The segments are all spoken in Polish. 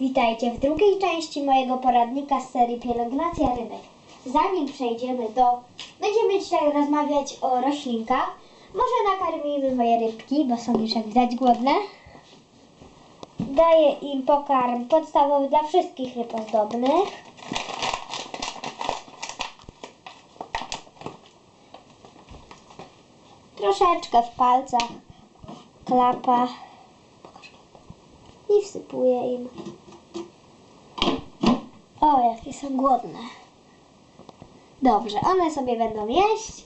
Witajcie w drugiej części mojego poradnika z serii Pielęgnacja rybek. Zanim przejdziemy do... Będziemy dzisiaj rozmawiać o roślinkach. Może nakarmimy moje rybki, bo są już jak widać głodne. Daję im pokarm podstawowy dla wszystkich ryb ozdobnych. Troszeczkę w palcach, klapa i wsypuję im. O, jakie są głodne. Dobrze, one sobie będą jeść,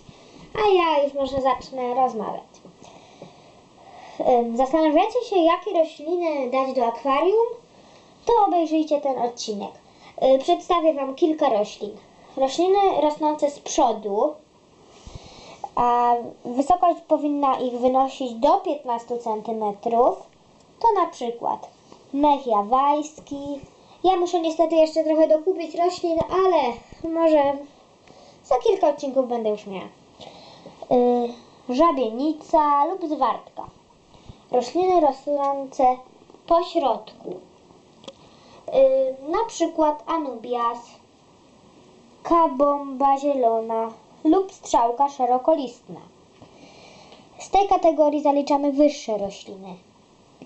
a ja już może zacznę rozmawiać. Zastanawiacie się, jakie rośliny dać do akwarium? To obejrzyjcie ten odcinek. Y, Przedstawię Wam kilka roślin. Rośliny rosnące z przodu, a wysokość powinna ich wynosić do 15 cm. To na przykład mech jawajski. Ja muszę niestety jeszcze trochę dokupić roślin, ale może za kilka odcinków będę już miała. Yy, żabienica lub zwartka. Rośliny rosnące po środku. Yy, na przykład anubias, kabomba zielona lub strzałka szerokolistna. Z tej kategorii zaliczamy wyższe rośliny.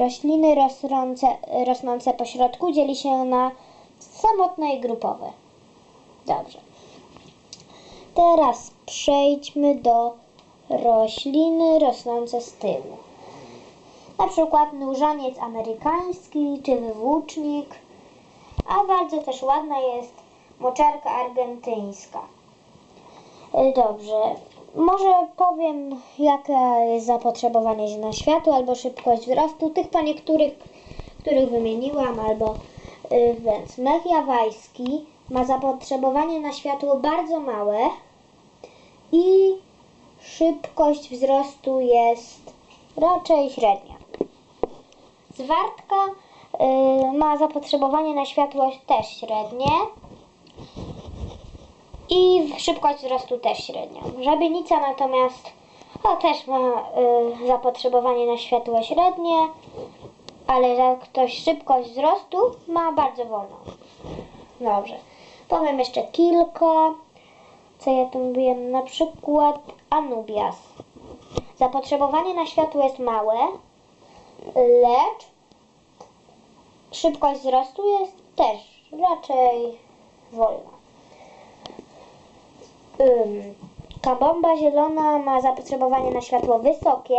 Rośliny rosnące, rosnące po środku dzieli się na samotne i grupowe. Dobrze. Teraz przejdźmy do rośliny rosnące z tyłu. Na przykład nóżaniec amerykański czy wywłócznik, a bardzo też ładna jest moczarka argentyńska. Dobrze. Może powiem, jaka jest zapotrzebowanie na światło albo szybkość wzrostu tych po niektórych, których wymieniłam, albo y, więc mech jawajski ma zapotrzebowanie na światło bardzo małe i szybkość wzrostu jest raczej średnia. Zwartka y, ma zapotrzebowanie na światło też średnie i szybkość wzrostu też średnią. Żabienica natomiast o, też ma y, zapotrzebowanie na światło średnie, ale za ktoś szybkość wzrostu ma bardzo wolną. Dobrze. Powiem jeszcze kilka. Co ja tu mówiłem? Na przykład Anubias. Zapotrzebowanie na światło jest małe, lecz szybkość wzrostu jest też raczej wolna. Ym, Kabomba zielona ma zapotrzebowanie na światło wysokie.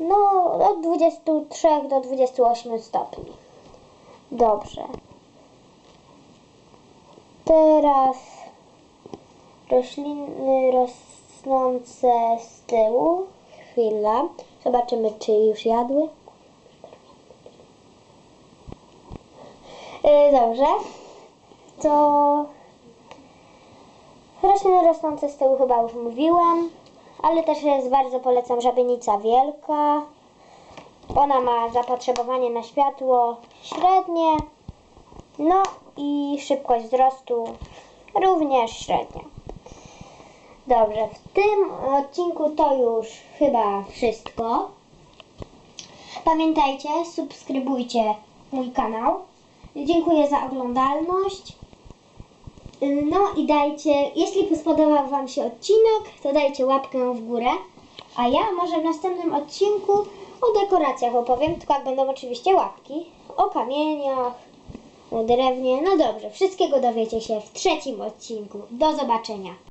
No, od 23 do 28 stopni. Dobrze. Teraz rośliny rosnące z tyłu. Chwila. Zobaczymy, czy już jadły. Yy, dobrze. To Rośliny rosnące z tyłu chyba już mówiłam, ale też jest bardzo polecam żabienica wielka. Ona ma zapotrzebowanie na światło średnie, no i szybkość wzrostu również średnia. Dobrze, w tym odcinku to już chyba wszystko. Pamiętajcie, subskrybujcie mój kanał. Dziękuję za oglądalność. No i dajcie, jeśli spodobał Wam się odcinek, to dajcie łapkę w górę. A ja może w następnym odcinku o dekoracjach opowiem, tylko jak będą oczywiście łapki, o kamieniach, o drewnie. No dobrze, wszystkiego dowiecie się w trzecim odcinku. Do zobaczenia.